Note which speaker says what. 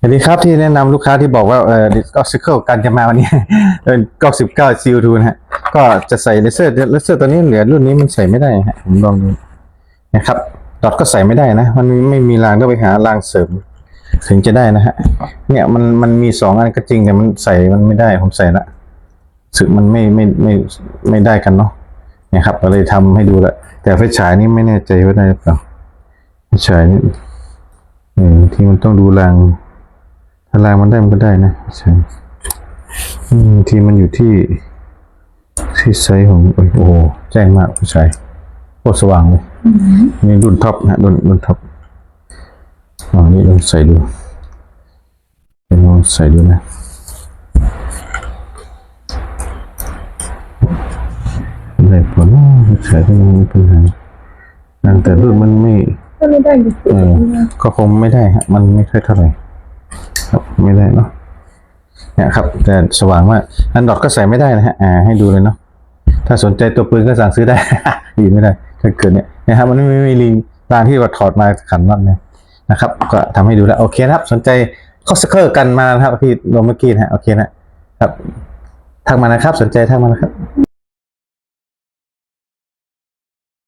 Speaker 1: สวัสดีครับที่แนะนำลูกค้าที่บอกว่าเออก็ซิเคิลกันจะมาวันนี้เป็นก็สิบเก้าซิลทูนะฮะก็จะใส่เลเซอร์เลเซอร์ตัวนี้เหลือรุ่นนี้มันใส่ไม่ได้ฮะผมลองดูนะครับดอทก็ใส่ไม่ได้นะ มันไม่มีรางต้องไปหารางเสริม ถึงจะได้นะฮะเนี่ยมันมันมีสองอันก็จริงแต่มันใส่มันไม่ได้ผมใส่ละสึกมันไม่ไม่ไม่ไม่ได้กันเนาะนี่ยครับก็เลยทำให้ดูละแต่ไฟฉายนี่ไม่แน่ใจว่าได้หรือเปล่าไฟฉายนี่เออที่มันต้องดูราง ถ้ารางมันได้มันก็ได้นะใช่อืมทีมันอยู่ที่ที่ไซส์ของโอ้ยโอ้โหแจ้งมากผู้ชายโคตรสว่างเลยนี่รุ่นท็อปนะรุ่นรุ่นท็อปอ๋อนี่ลองใส่ดูลองใส่ดูนะได้ผลนะผู้ชายก็ยังมีปัญหานางแต่รุ่นมันไม่
Speaker 2: ก็ไม่ได้ดิ
Speaker 1: เออก็คงไม่ได้ฮะ มันไม่ค่อยเท่าไหร่ครับ ไม่ได้เนาะเนี่ยครับ แต่สว่างมากอันดอทก็ใส่ไม่ได้นะฮะอ่าให้ดูเลยเนาะถ้าสนใจตัวปืนก็สั่งซื้อได้ ดีไม่ได้ถ้าเกิดเนี่ยนะครับมันไม่ไม่มีลิงรางที่ว่าถอดมาขันน็อตเนี่ยนะครับ ก็ทำให้ดูแล้วโอเคนะครับ สนใจข้อสเคอร์กันมานะครับที่ลงเมื่อกี้นะฮะโอเคนะครับทักมานะครับ สนใจทักมานะครับ